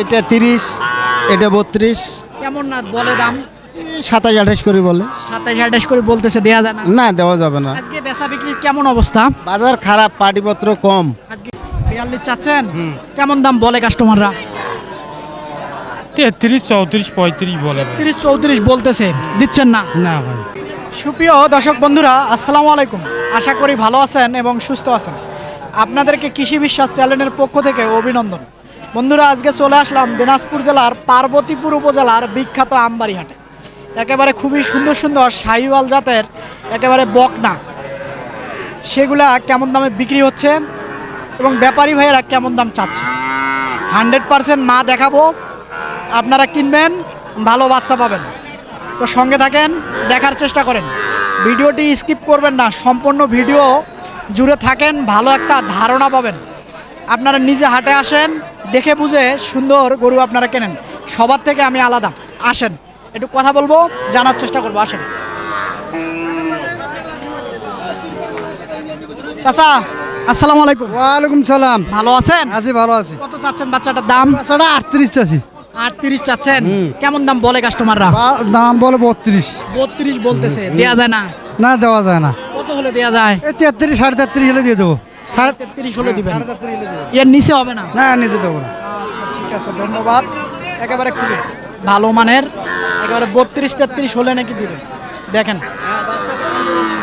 এটা তিরিশ এটা বত্রিশ। কেমন না বলে দাম? সাতাশ আঠাশ করে বলে। সাতাশ আঠাশ করে বলতেছে দেয়া যায় না। না দেওয়া যাবে না। আজকে বেচা বিক্রির কেমন অবস্থা? বাজার খারাপ পাটিপত্র কম। আজকে বিয়াল্লিশ চাচ্ছেন? কেমন দাম বলে কাস্টমাররা? তেত্রিশ চৌত্রিশ পঁয়ত্রিশ বলে তিরিশ চৌত্রিশ বলতেছে দিচ্ছেন না? না ভাই। সুপ্রিয় দর্শক বন্ধুরা আসসালামু আলাইকুম। আশা করি ভালো আছেন এবং সুস্থ আছেন। আপনাদেরকে কৃষি বিশ্বাস চ্যানেলের পক্ষ থেকে অভিনন্দন। বন্ধুরা, আজকে চলে আসলাম দিনাজপুর জেলার পার্বতীপুর উপজেলার বিখ্যাত আমবাড়ি হাটে একেবারে খুবই সুন্দর সুন্দর শাহিওয়াল জাতের একেবারে বকনা। সেগুলা কেমন দামে বিক্রি হচ্ছে এবং ব্যাপারী ভাইয়েরা কেমন দাম চাচ্ছে? হান্ড্রেড পারসেন্ট মা দেখাবো। আপনারা কিনবেন, ভালো বাচ্চা পাবেন। তো সঙ্গে থাকেন, দেখার চেষ্টা করেন। ভিডিওটি স্কিপ করবেন না, সম্পূর্ণ ভিডিও জুড়ে থাকেন, ভালো একটা ধারণা পাবেন। আপনারা নিজে হাটে আসেন দেখে বুঝে সুন্দর গরু আপনারা কেনেন। সবার থেকে আমি আলাদা। আসেন একটু কথা বলব জানার চেষ্টা করব আসেন। চাচা আসসালামু আলাইকুম। ওয়ালাইকুম সালাম। ভালো আছেন? আছি ভালো আছি। কত চাচ্ছেন বাচ্চাটার দাম? বাচ্চাটা আটত্রিশ চাষি আটত্রিশ চাচ্ছেন? কেমন দাম বলে কাস্টমাররা দাম বলে বত্রিশ। বত্রিশ বলতেছে দেয়া যায় না? না দেওয়া যায় না। কত হলে দেয়া যায়? তেত্রিশ সাড়ে তেত্রিশ হলে দিয়ে দেবো। সাড়ে তেত্রিশ হলে দিবেন। সাড়ে তেত্রিশ হলে দেবো এর নিচে হবে না? না নিচে দেবো না। আচ্ছা ঠিক আছে ধন্যবাদ। একেবারে খুবই ভালো মানের একেবারে বত্রিশ তেত্রিশ হলে নাকি দিবেন। দেখেন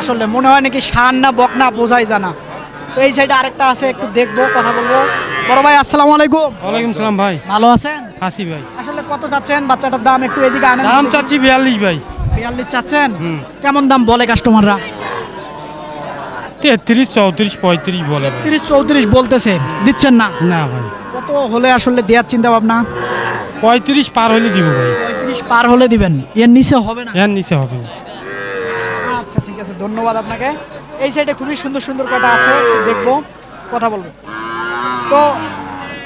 আসলে মনে হয় নাকি শান না বকনা বোঝাই জানা তো এই সাইডে আরেকটা আছে একটু দেখব কথা বলব। বড় ভাই আসসালামু আলাইকুম। ওয়ালাইকুম সালাম ভাই। ভালো আছেন? হাসি ভাই। আসলে কত চাচ্ছেন? বাচ্চাটার দাম একটু এদিকে আনেন। দাম চাচ্ছি বিয়াল্লিশ ভাই। বিয়াল্লিশ চাচ্ছেন? কেমন দাম বলে কাস্টমাররা তেত্রিশ চৌত্রিশ পঁয়ত্রিশ বলে তিরিশ চৌত্রিশ বলতেছে। দিচ্ছেন না? না ভাই। কত হলে আসলে দেওয়ার চিন্তা ভাবনা পঁয়ত্রিশ পার হলে দিব ভাই। পঁয়ত্রিশ পার হলে দিবেন। এর নিচে হবে না? এর নিচে হবে না। আচ্ছা ঠিক আছে ধন্যবাদ আপনাকে। এই সাইডে খুবই সুন্দর সুন্দর কটা আছে দেখব কথা বলব। তো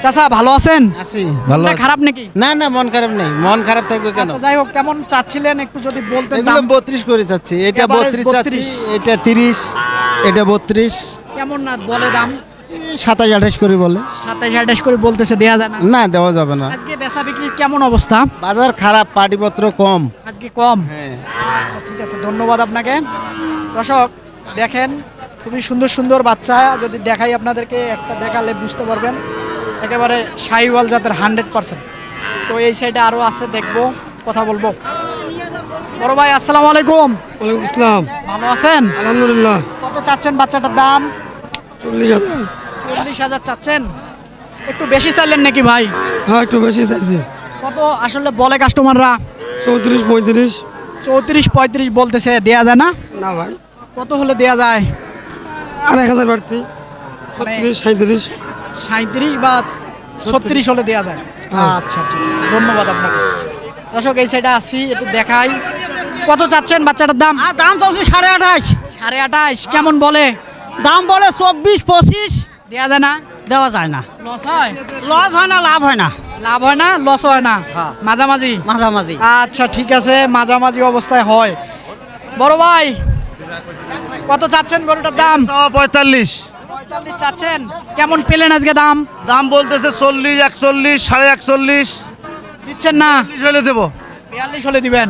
চাচা ভালো আছেন? আছি ভালো আছি। খারাপ নাকি? না না মন খারাপ নেই। মন খারাপ থাকবে কেন? আচ্ছা যাই হোক কেমন চাচ্ছিলেন? একটু যদি বলতেন এগুলো দাম। বত্রিশ করে যাচ্ছি এটা Average বত্রিশ চাচ্ছি এটা তিরিশ। এটা বত্রিশ। কেমন না বলে দাম? সাতাশ আঠাশ করে বলে। সাতাইশ আঠাশ করে বলতেছে দেওয়া যায় না। না দেওয়া যাবে না। আজকে বেচা বিক্রির কেমন অবস্থা? বাজার খারাপ পাটিপত্র কম। আজকে কম? হ্যাঁ। আচ্ছা ঠিক আছে ধন্যবাদ আপনাকে। দর্শক দেখেন খুবই সুন্দর সুন্দর বাচ্চা। যদি দেখাই আপনাদেরকে একটা দেখালে বুঝতে পারবেন। একেবারে সাইওয়াল জাতের হান্ড্রেড পার্সেন্ট তো এই সাইডে আরও আছে দেখব কথা বলব। বড় ভাই আসসালামু আলাইকুম। ওয়ালাইকুম আসসালাম। ভালো আছেন? আলহামদুলিল্লাহ। কত চাচ্ছেন বাচ্চাটার দাম? চল্লিশ হাজার। চল্লিশ হাজার চাচ্ছেন? একটু বেশি চাইলেন নাকি ভাই? হ্যাঁ একটু বেশি চাইছি। কত আসলে বলে কাস্টমাররা চৌত্রিশ পঁয়ত্রিশ। চৌত্রিশ পঁয়ত্রিশ বলতেছে দেয়া যায় না? না ভাই। কত হলে দেয়া যায়? আর এক হাজার বাড়তি। মানে ছত্রিশ সাঁত্রিশ সাঁত্রিশ বা ছত্রিশ হলে দেওয়া যায়? হ্যাঁ। আচ্ছা ঠিক আছে। ধন্যবাদ আপনাকে। দর্শক এই সাইডে আসি একটু দেখাই। কত চাচ্ছেন বাচ্চাটার দাম? দাম চলছে সাড়ে আঠাশ। সাড়ে আঠাশ কেমন বলে? দাম বলে চব্বিশ পঁচিশ। দেওয়া যায় না? দেওয়া যায় না। লস হয়? লস হয় না লাভ হয় না। লাভ হয় না লস হয় না? হ্যাঁ। মাঝামাঝি? মাঝামাঝি। আচ্ছা ঠিক আছে মাঝামাঝি অবস্থায় হয়। বড় ভাই কত চাচ্ছেন গরুটার দাম? পঁয়তাল্লিশ। পঁয়তাল্লিশ চাচ্ছেন। কেমন পেলেন আজকে দাম? দাম বলতেছে চল্লিশ একচল্লিশ সাড়ে একচল্লিশ। দিচ্ছেন না? হলে দেবো। বিয়াল্লিশ হলে দিবেন।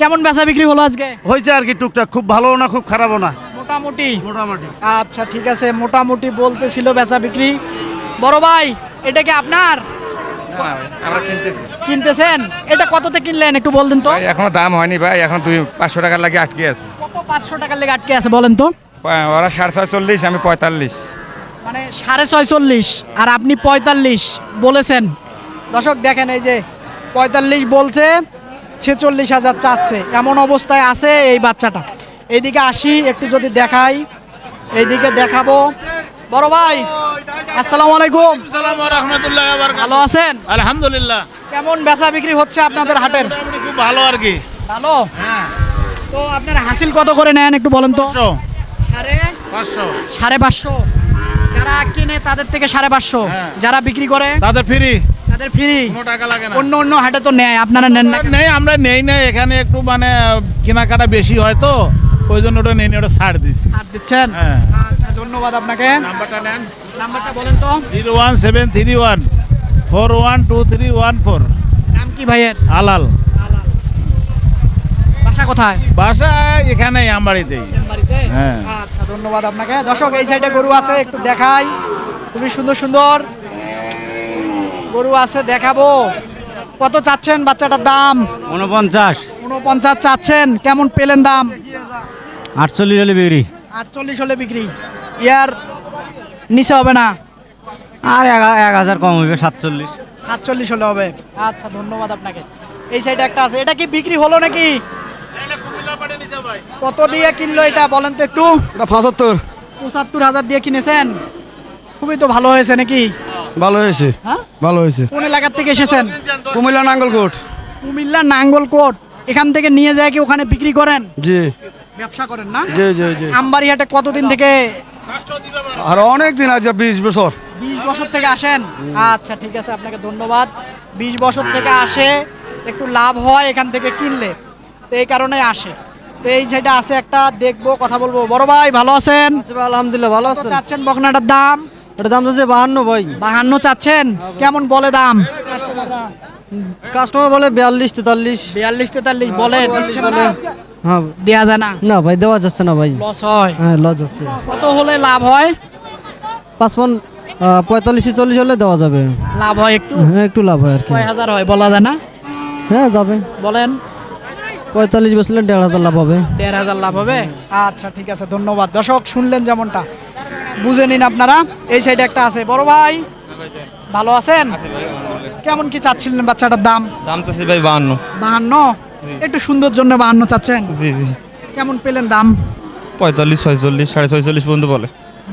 কেমন বেচা বিক্রি হলো আজকে? হয়েছে আর কি টুকটাক খুব ভালো না খুব খারাপও না। মোটামুটি? মোটামুটি। আচ্ছা ঠিক আছে মোটামুটি বলতেছিল বেচা বিক্রি। বড় ভাই এটা কি আপনার? আমরা কিনতেছি। কিনতেছেন? এটা কততে কিনলেন একটু বলতেন তো? ভাই এখনও দাম হয়নি ভাই এখন দুই পাঁচশো টাকার লাগে আটকে আছে। কত পাঁচশো টাকার লেগে আটকে আছে বলেন তো? ওরা সাড়ে ছয়চল্লিশ আমি পঁয়তাল্লিশ। মানে সাড়ে ছয়চল্লিশ আর আপনি পঁয়তাল্লিশ বলেছেন। দর্শক দেখেন এই যে পঁয়তাল্লিশ বলছে ছেচল্লিশ হাজার চাচ্ছে। এমন অবস্থায় আছে এই বাচ্চাটা। এইদিকে আসি একটু যদি দেখাই। এইদিকে দেখাবো। বড় ভাই আসসালামু আলাইকুম। রহমতুল্লাহ ভালো আছেন? আলহামদুলিল্লাহ। কেমন বেচা বিক্রি হচ্ছে আপনাদের হাটের? খুব ভালো আর কি। ভালো? হ্যাঁ। তো আপনার হাসিল কত করে নেন একটু বলেন তো? সাড়ে পাঁচশো। সাড়ে পাঁচশো। যারা কিনে তাদের থেকে সাড়ে পাঁচশো। হ্যাঁ। যারা বিক্রি করে? তাদের ফ্রি তাদের ফ্রি কোনো টাকা লাগে না। অন্য অন্য হাটে তো নেয় আপনারা নেন না নেই আমরা নেই না এখানে একটু মানে কেনাকাটা বেশি হয় তো ওই জন্য ওটা নেই ওটা ছাড় দিস ছাড় দিচ্ছেন? হ্যাঁ। আচ্ছা ধন্যবাদ আপনাকে। নাম্বারটা নেন। নাম্বারটা বলেন তো। Zero one seven three one four one two three one four. নাম কি ভাইয়ের? আলাল বাসা কোথায়? বাসা এখানেই আমবাড়িতেই। হ্যাঁ। আচ্ছা ধন্যবাদ আপনাকে। দর্শক এই সাইডে গরু আছে একটু দেখাই। খুবই সুন্দর সুন্দর। গরু আছে দেখাবো। কত চাচ্ছেন বাচ্চাটার দাম? উনপঞ্চাশ উনপঞ্চাশ চাচ্ছেন কেমন পেলেন দাম? আটচল্লিশ হলে বিক্রি। আটচল্লিশ হলে বিক্রি। ইয়ার নিচে হবে না? আর এক হাজার কম হবে সাতচল্লিশ। সাতচল্লিশ হলে হবে। আচ্ছা ধন্যবাদ আপনাকে। এই সাইডে একটা আছে। এটা কি বিক্রি হলো নাকি? কত দিয়ে কিনলো এটা বলেন তো একটু। এটা পঁচাত্তর। পঁচাত্তর হাজার দিয়ে কিনেছেন? খুবই তো ভালো হয়েছে নাকি? ভালো হয়েছে। হ্যাঁ? ভালো হয়েছে। কোন এলাকার থেকে এসেছেন? কুমিল্লা নাঙ্গলকোট। কুমিল্লা নাঙ্গলকোট। এখান থেকে নিয়ে যায় কি ওখানে বিক্রি করেন? জি। ব্যবসা করেন না? জি জি জি। আমবাড়িহাটে কতদিন থেকে? আর অনেক দিন আছে বিশ বছর। বিশ বছর থেকে আসেন? আচ্ছা ঠিক আছে আপনাকে ধন্যবাদ। বিশ বছর থেকে আসে একটু লাভ হয় এখান থেকে কিনলে। তো এই কারণে আসে। তো এই যেটা আছে একটা দেখব কথা বলব। বড় ভাই ভালো আছেন? আলহামদুলিল্লাহ ভালো আছেন? চাচ্ছেন বকনাটার দাম? এটা দাম হচ্ছে বাহান্ন ভাই। বাহান্ন চাচ্ছেন? কেমন বলে দাম? কাস্টমার বলে বিয়াল্লিশ তেতাল্লিশ। বিয়াল্লিশ তেতাল্লিশ বলে না? হ্যাঁ। দেয়া যায় না? না ভাই দেওয়া যাচ্ছে না ভাই। লস হয়। হ্যাঁ লজ হচ্ছে। কত হলে লাভ হয়? পাঁচ মন পঁয়তাল্লিশ চল্লিশ হলে দেওয়া যাবে। লাভ হয় একটু? হ্যাঁ একটু লাভ হয় আর কি। হাজার হয় বলা যায় না? হ্যাঁ যাবে। বলেন। পঁয়তাল্লিশ বেচলে দেড় হাজার লাভ হবে। দেড় হাজার লাভ হবে? আচ্ছা ঠিক আছে ধন্যবাদ। দর্শক শুনলেন যেমনটা। বুঝে নিন আপনারা। এই সাইডে একটা আছে। বড় ভাই ভালো আছেন? কেমন কি চাচ্ছিলেন বাচ্চাটার দাম? দাম তো ভাই বাহান্ন। বাহান্ন? একটু সুন্দর জন্য বাহান্ন চাচ্ছেন? জি জি। কেমন পেলেন দাম? পঁয়তাল্লিশ ছয়চল্লিশ সাড়ে ছয়চল্লিশ পর্যন্ত বলে।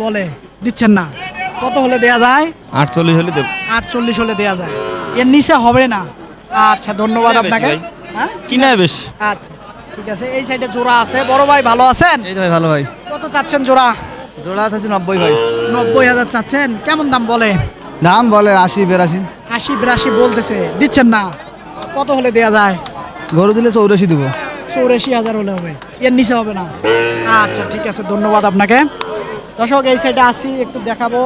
বলে দিচ্ছেন না। কত হলে দেয়া যায়? আটচল্লিশ হলে দেব। আটচল্লিশ হলে দেয়া যায়। এর নিচে হবে না। আচ্ছা ধন্যবাদ আপনাকে। হ্যাঁ? কিনা বেশ। আচ্ছা ঠিক আছে। এই সাইডে জোড়া আছে। বড় ভাই ভালো আছেন? এই ভাই ভালো ভাই। কত চাচ্ছেন জোড়া? জোড়া আছে নব্বই ভাই। নব্বই হাজার চাচ্ছেন? কেমন দাম বলে? দাম বলে আশি বেরাশি। আশি বিরাশি বলতেছে। দিচ্ছেন না? কত হলে দেয়া যায়? গরু দিলে চৌরাশি দিব। চৌরাশি হাজার হলে হবে। এর নিচে হবে না? আচ্ছা ঠিক আছে ধন্যবাদ আপনাকে। দর্শক এই সাইডে আসি একটু দেখাবো।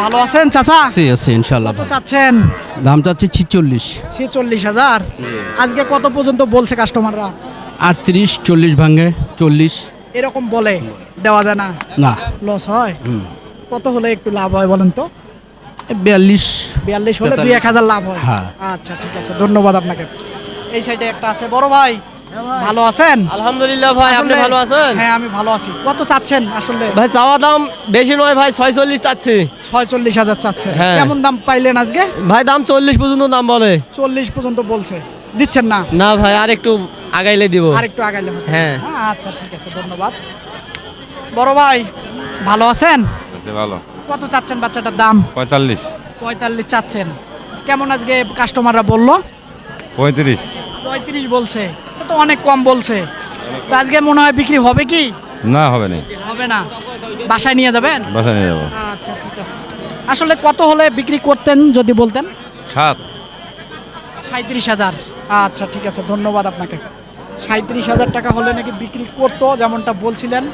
ভালো আছেন চাচা? আছে আছে ইনশাল্লাহ কত চাচ্ছেন? দাম চাচ্ছে ছিচল্লিশ। ছেচল্লিশ হাজার? আজকে কত পর্যন্ত বলছে কাস্টমাররা আটত্রিশ চল্লিশ ভাঙে চল্লিশ। এরকম বলে দেওয়া যায় না। না। লস হয়। কত হলে একটু লাভ হয় বলেন তো? বিয়াল্লিশ বিয়াল্লিশ হলে দুই এক হাজার লাভ হয়। হ্যাঁ। আচ্ছা ঠিক আছে ধন্যবাদ আপনাকে। এই সাইডে একটা আছে। বড় ভাই ভালো আছেন? আলহামদুলিল্লাহ ভাই আপনি ভালো আছেন? হ্যাঁ আমি ভালো আছি। কত চাচ্ছেন আসলে? ভাই চাওয়া দাম বেশি নয় ভাই ছয়চল্লিশ চাচ্ছি। ছয়চল্লিশ হাজার চাচ্ছেন হ্যাঁ। কেমন দাম পাইলেন আজকে? ভাই দাম চল্লিশ পর্যন্ত দাম বলে। চল্লিশ পর্যন্ত বলছে। দিচ্ছেন না? না ভাই আর একটু আগাইলে দিব। আর একটু আগাইলে হতো। হ্যাঁ। আচ্ছা ঠিক আছে ধন্যবাদ। বড় ভাই ভালো আছেন? ভালো। কত চাচ্ছেন বাচ্চাটার দাম? পঁয়তাল্লিশ। পঁয়তাল্লিশ চাচ্ছেন। কেমন আজকে কাস্টমাররা বলল? পঁয়ত্রিশ। পঁয়ত্রিশ বলছে। এ তো অনেক কম বলছে। তো আজকে মনে হয় বিক্রি হবে কি? না হবে না। হবে না। বাসায় নিয়ে যাবেন? বাসা নিয়ে যাব। আচ্ছা ঠিক আছে। আসলে কত হলে বিক্রি করতেন যদি বলতেন? সাত। সাঁত্রিশ হাজার। আচ্ছা ঠিক আছে ধন্যবাদ আপনাকে। সাঁত্রিশ হাজার টাকা হলে নাকি বিক্রি করতো যেমনটা বলছিলেন।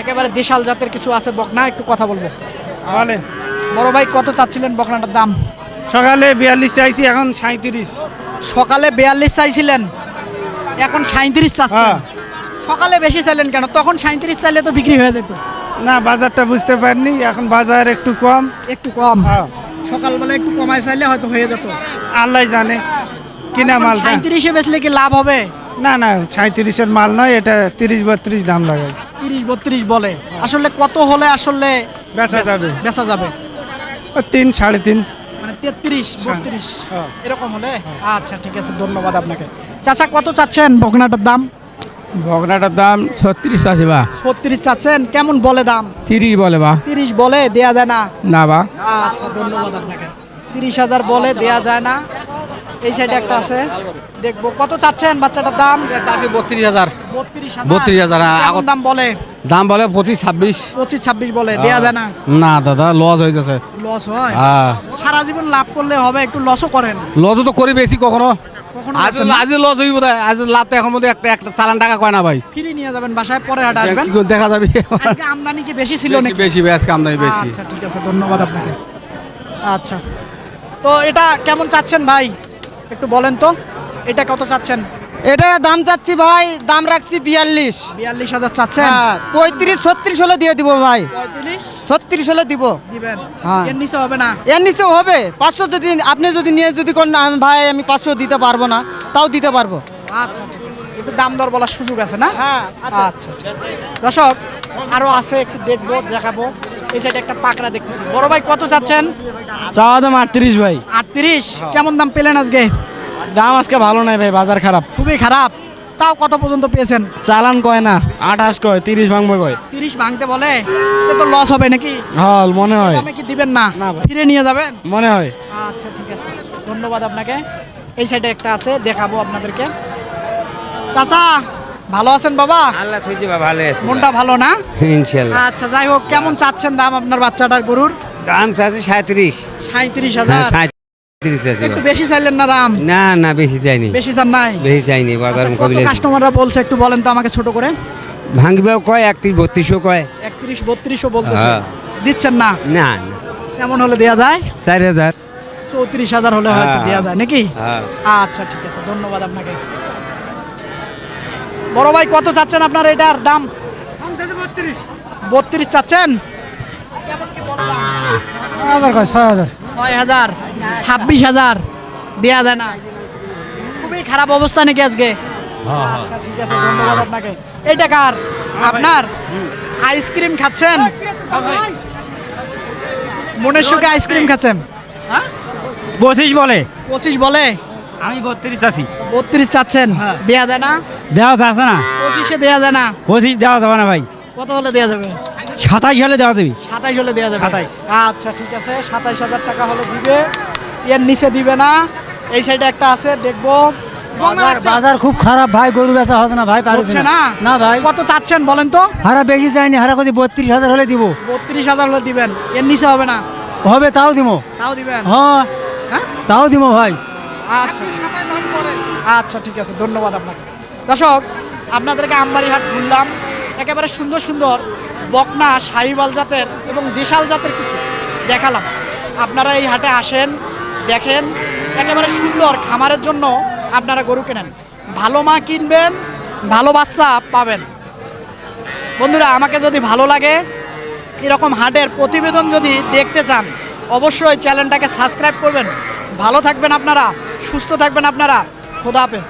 একেবারে দেশাল জাতের কিছু আছে বকনা একটু কথা বলব। বলেন। বড় ভাই কত চাচ্ছিলেন বকনাটার দাম? সকালে বিয়াল্লিশ চাইছি এখন সাঁত্রিশ সকালে বিয়াল্লিশ চাইছিলেন এখন সাঁত্রিশ চাচ্ছেন। হ্যাঁ। সকালে বেশি চাইলেন কেন? তখন সাঁত্রিশ চাইলে তো বিক্রি হয়ে যেত। না বাজারটা বুঝতে পারিনি এখন বাজার একটু কম। একটু কম। হ্যাঁ। সকালবেলা একটু কমায় চাইলে হয়তো হয়ে যেত। আল্লাহ জানে। কিনা মালটা সাঁত্রিশে বেচলে কি লাভ হবে? না না সাঁত্রিশের মাল নয় এটা তিরিশ বত্রিশ দাম লাগে। তিরিশ বত্রিশ বলে। আসলে কত হলে আসলে বেচা যাবে? বেচা যাবে? তিন সাড়ে তিন। মানে তেত্রিশ বত্রিশ হ্যাঁ। এরকম হলে? আচ্ছা ঠিক আছে ধন্যবাদ আপনাকে। চাচা কত চাচ্ছেন বকনাটার দাম? ভগনাটার দাম ছত্রিশ আছে বা। ছত্রিশ চাচ্ছেন কেমন বলে দাম? তিরিশ বলে বা। তিরিশ বলে দেয়া যায় না? না বা। আচ্ছা ধন্যবাদ আপনাকে। তিরিশ হাজার বলে দেয়া যায় না। এই সাইডে একটা আছে। দেখব। কত চাচ্ছেন বাচ্চাটার দাম? চাচ্ছে বত্রিশ হাজার। বত্রিশ 32,000, কেমন আগত- দাম বলে? দাম বলে পঁচিশ ছাব্বিশ। পঁচিশ ছাব্বিশ বলে দেয়া যায় না? না দাদা লস হয়ে যাচ্ছে। লস হয়? সারা জীবন লাভ করলে হবে একটু লসও করেন। লসও তো করি বেশি কখনো। আজ লস হইব তাই। আজ লাভ তো এখন মধ্যে একটা একটা চালান টাকা কয় না ভাই। ফ্রি নিয়ে যাবেন বাসায় পরে হাট আসবেন। দেখা যাবে? আজকে আমদানি কি বেশি ছিল নাকি? বেশি আজকে আমদানি বেশি। আচ্ছা ঠিক আছে ধন্যবাদ আপনাকে। আচ্ছা। তো এটা কেমন চাচ্ছেন ভাই? একটু বলেন তো এটা কত চাচ্ছেন? এটা দাম চাচ্ছি ভাই দাম রাখছি বিয়াল্লিশ। বিয়াল্লিশ হাজার চাচ্ছেন? হ্যাঁ পঁয়ত্রিশ ছত্রিশ হলে দিয়ে দিব ভাই। পঁয়ত্রিশ? ছত্রিশ হলে দিব। দিবেন? হ্যাঁ। এর নিচে হবে না? এর নিচেও হবে। পাঁচশো যদি আপনি যদি নিয়ে যদি কোন ভাই আমি পাঁচশো দিতে পারব না। তাও দিতে পারব। আচ্ছা ঠিক আছে। একটু দাম দর বলার সুযোগ আছে না? হ্যাঁ আচ্ছা দর্শক আরও আছে একটু দেখব দেখাবো। এই সাইডে একটা পাকড়া দেখতেছি। বড় ভাই কত চাচ্ছেন? চাওয়া দাম আটত্রিশ ভাই। আটত্রিশ কেমন দাম পেলেন আজকে? দাম আজকে ভালো নাই ভাই বাজার খারাপ। খুবই খারাপ। তাও কত পর্যন্ত পেয়েছেন? চালান কয় না আঠাশ কয় তিরিশ ভাঙবে কয়। তিরিশ ভাঙতে বলে? তো লস হবে নাকি? হল মনে হয়। দামে কি দিবেন না? ফিরে নিয়ে যাবেন? মনে হয়। আচ্ছা ঠিক আছে। ধন্যবাদ আপনাকে। এই সাইডে একটা আছে দেখাবো আপনাদেরকে। চাচা ভালো আছেন বাবা? আল্লাহ খুঁজি বা ভালো আছে মনটা ভালো না? ইনশাল্লাহ। আচ্ছা যাই হোক কেমন চাচ্ছেন দাম আপনার বাচ্চাটার গরুর? দাম চাচ্ছে সাঁত্রিশ। সাঁত্রিশ হাজার। আছে একটু বেশি চাইলেন না দাম না না বেশি চাইনি। বেশি চান নাই? বেশি চাইনি বাজার কাস্টমাররা বলছে একটু বলেন তো আমাকে ছোট করে। ভাঙিবাও কয় একত্রিশ বত্রিশও কয়। একত্রিশ বত্রিশও বলতেছে। দিচ্ছেন না? না না। কেমন হলে দেয়া যায়? চার হাজার। চৌত্রিশ হাজার হলে হয়তো। যায় নাকি? আচ্ছা ঠিক আছে ধন্যবাদ আপনাকে। বড় ভাই কত চাচ্ছেন আপনার এটার দাম? বত্রিশ চাচ্ছেন? কেমন কি ছয় হাজার। ছয় হাজার। ছাব্বিশ হাজার। দেওয়া যায় না। খুবই খারাপ অবস্থা নাকি আজকে? আচ্ছা ঠিক আছে ধন্যবাদ আপনাকে। এইটা কার? আপনার? আইসক্রিম খাচ্ছেন? মনের সুখে আইসক্রিম খাচ্ছেন? হ্যাঁ? পঁচিশ বলে। পঁচিশ বলে? আমি বত্রিশ আছি। বত্রিশ চাচ্ছেন। দেওয়া যায় না? দেওয়া যাচ্ছে না। পঁচিশে দেওয়া যায় না? পঁচিশ দেওয়া যাবে না ভাই। কত হলে দেওয়া যাবে? সাতাইশ হলে দেওয়া যাবে। সাতাইশ হলে দেওয়া যাবে। 27 আচ্ছা ঠিক আছে সাতাইশ হাজার টাকা হলে দিবে। এর নিচে দিবে না। এই সাইডে একটা আছে দেখব। বাজার বাজার খুব খারাপ ভাই গরু বেচা হচ্ছে না ভাই হচ্ছে না? না ভাই। কত চাচ্ছেন বলেন তো? হারা বেশি চাইনি হারা কদি বত্রিশ হাজার হলে দিব। বত্রিশ হাজার হলে দিবেন। এর নিচে হবে না? হবে তাও দিব। তাও দিবেন? হ্যাঁ। হ্যাঁ? তাও দিব ভাই। আচ্ছা। আচ্ছা ঠিক আছে ধন্যবাদ আপনাকে। দর্শক আপনাদেরকে আমবাড়ি হাট ঘুরলাম। একেবারে সুন্দর সুন্দর বকনা শাহিবাল জাতের এবং দেশাল জাতের কিছু দেখালাম। আপনারা এই হাটে আসেন দেখেন, একেবারে সুন্দর খামারের জন্য আপনারা গরু কেনেন। ভালো মা কিনবেন, ভালো বাচ্চা পাবেন। বন্ধুরা, আমাকে যদি ভালো লাগে, এরকম হাটের প্রতিবেদন যদি দেখতে চান, অবশ্যই চ্যানেলটাকে সাবস্ক্রাইব করবেন। ভালো থাকবেন আপনারা, সুস্থ থাকবেন আপনারা। খোদা হাফেজ।